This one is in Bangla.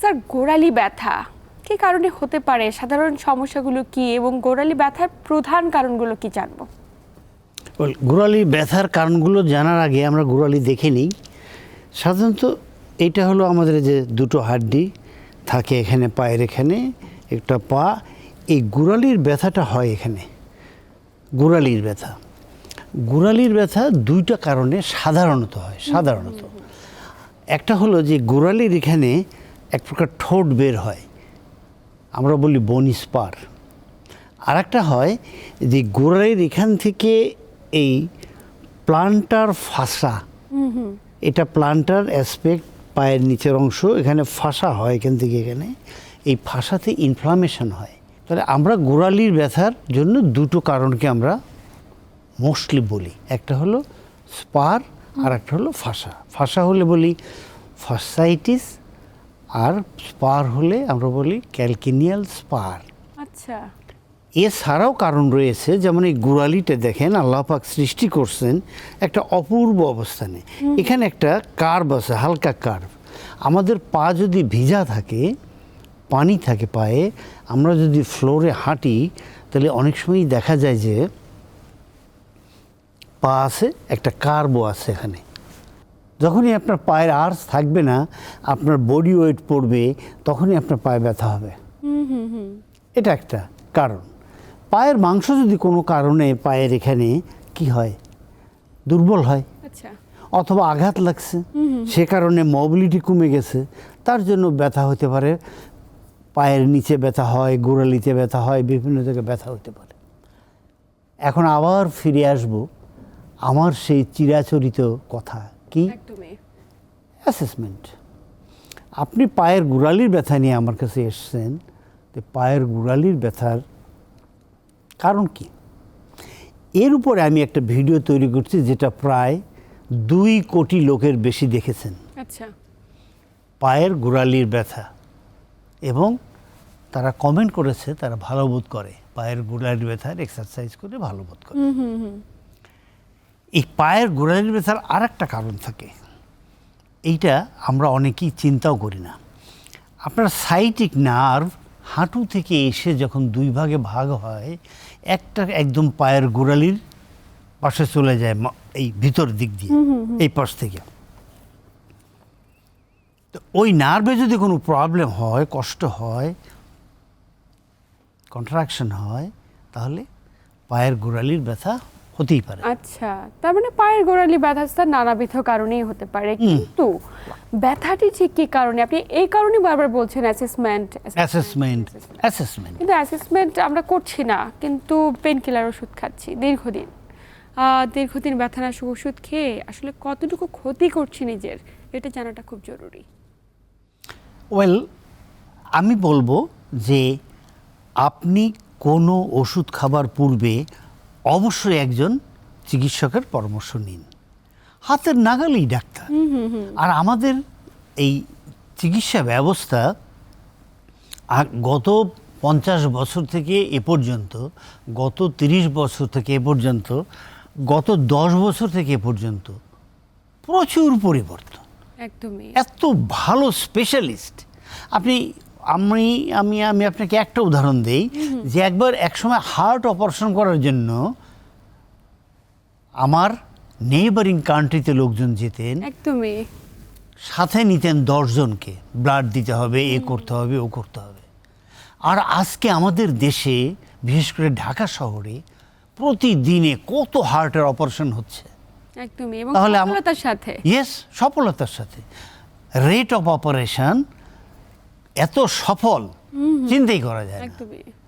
স্যার, গোড়ালি ব্যথা। কি কারণে হতে পারে? সাধারণ সমস্যাগুলো কি এবং গোড়ালি ব্যথার প্রধান কারণগুলো কি জানব? গোড়ালি ব্যথার কারণগুলো জানার আগে আমরা গোড়ালি দেখে নিই। সাধারণত এটা হলো আমাদের যে দুটো হাড্ডি থাকে এখানে, পায়ের এখানে, একটা পা। এই গোড়ালির ব্যথাটা হয় এখানে। গোড়ালির ব্যথা। গোড়ালির ব্যথা দুইটা কারণে সাধারণত হয়, সাধারণত। একটা হলো যে গোড়ালির এখানে এক প্রকার ঠোঁট বের হয়। আমরা বলি বনিস পার আর একটা হয় যে গোড়ালির এখান থেকে এই প্লান্টার ফাঁসা এটা প্লান্টার অ্যাসপেক্ট পায়ের নিচের অংশ এখানে ফাঁসা হয় এখান থেকে এখানে। এই ফাঁসাতে ইনফ্লামেশন হয়। তাহলে আমরা গোড়ালির ব্যথার জন্য দুটো কারণকে আমরা মোস্টলি বলি। একটা হলো স্পার আর একটা হলো ফাঁসা। ফাঁসা হলে বলি ফাসাইটিস আর স্পার হলে আমরা বলি ক্যালকিনিয়াল স্পার। আচ্ছা। এছাড়াও কারণ রয়েছে যেমন এই গোড়ালিটা দেখেন আল্লাহ পাক সৃষ্টি করছেন একটা অপূর্ব অবস্থানে। এখানে একটা কার্ভ আছে হালকা কার্ভ। আমাদের পা যদি ভিজা থাকে পানি থাকে পায়ে আমরা যদি ফ্লোরে হাঁটি তাহলে অনেক সময়ই দেখা যায় যে পা আছে একটা কার্বও আছে এখানে। যখনই আপনার পায়ের আর্স থাকবে না আপনার বডি ওয়েট পড়বে তখনই আপনার পায়ে ব্যথা হবে। এটা একটা কারণ। পায়ের মাংস যদি কোনো কারণে পায়ের এখানে কি হয়? দুর্বল হয়। আচ্ছা। অথবা আঘাত লাগছে। সে কারণে মোবিলিটি কমে গেছে। তার জন্য ব্যথা হতে পারে। পায়ের নিচে ব্যথা হয় গোড়ালিতে ব্যথা হয় বিভিন্ন জায়গায় ব্যথা হতে পারে। এখন আবার ফিরে আসব। আমার সেই চিরাচরিত কথা। কি? অ্যাসেসমেন্ট আপনি পায়ের গোড়ালির ব্যথা নিয়ে আমার কাছে এসছেন তো পায়ের গোড়ালির ব্যথার কারণ কি? এর উপরে আমি একটা ভিডিও তৈরি করছি যেটা প্রায় দুই কোটি লোকের বেশি দেখেছেন। আচ্ছা। পায়ের গোড়ালির ব্যথা। এবং তারা কমেন্ট করেছে তারা ভালো বোধ করে। পায়ের গোড়ালির ব্যথার এক্সারসাইজ করে ভালো বোধ করে। এই পায়ের গোড়ালির ব্যথার আর একটা কারণ থাকে। এইটা আমরা অনেকেই চিন্তাও করি না। আপনার সাইটিক নার্ভ হাঁটু থেকে এসে যখন দুই ভাগে ভাগ হয় একটা একদম পায়ের গোড়ালির পাশে চলে যায় এই ভিতর দিক দিয়ে এই পাশ থেকে। তো ওই নার্ভে যদি কোনো প্রবলেম হয় কষ্ট হয় কন্ট্রাকশন হয় তাহলে পায়ের গোড়ালির ব্যথা হতেই পারে। আচ্ছা তার মানে পায়ের গোড়ালি ব্যথা নানাবিধ কারণেই হতে পারে। কিন্তু ব্যথাটি ঠিক কি কারণে? আপনি এই কারণে বারবার বলছেন অ্যাসেসমেন্ট অ্যাসেসমেন্ট অ্যাসেসমেন্ট কিন্তু অ্যাসেসমেন্ট আমরা করছি না কিন্তু পেন কিলার ওষুধ খাচ্ছি দীর্ঘদিন। দীর্ঘদিন ব্যথানাশক ওষুধ খেয়ে আসলে কতটুকু ক্ষতি করছি নিজের এটা জানাটা খুব জরুরি। ওয়েল আমি বলব যে আপনি কোনো ওষুধ খাবার পূর্বে অবশ্যই একজন চিকিৎসকের পরামর্শ নিন। হাতের নাগালেই ডাক্তার। আর আমাদের এই চিকিৎসা ব্যবস্থা গত পঞ্চাশ বছর থেকে এ পর্যন্ত গত তিরিশ বছর থেকে এ পর্যন্ত গত দশ বছর থেকে এ পর্যন্ত প্রচুর পরিবর্তন। একদমই। এত ভালো স্পেশালিস্ট আপনি আমি আমি আমি আপনাকে একটা উদাহরণ দেই। যে একবার একসময় হার্ট অপারেশন করার জন্য আমার নেইবারিং কান্ট্রিতে লোকজন যেতেন একদমই। সাথে নিতেন দশজনকে। ব্লাড দিতে হবে এ করতে হবে ও করতে হবে। আর আজকে আমাদের দেশে বিশেষ করে ঢাকা শহরে প্রতিদিনে কত হার্টের অপারেশন হচ্ছে? একদমই এবং সফলতার সাথে। ইয়েস সফলতার সাথে। রেট অফ অপারেশন এত সফল চিন্তাই করা যায়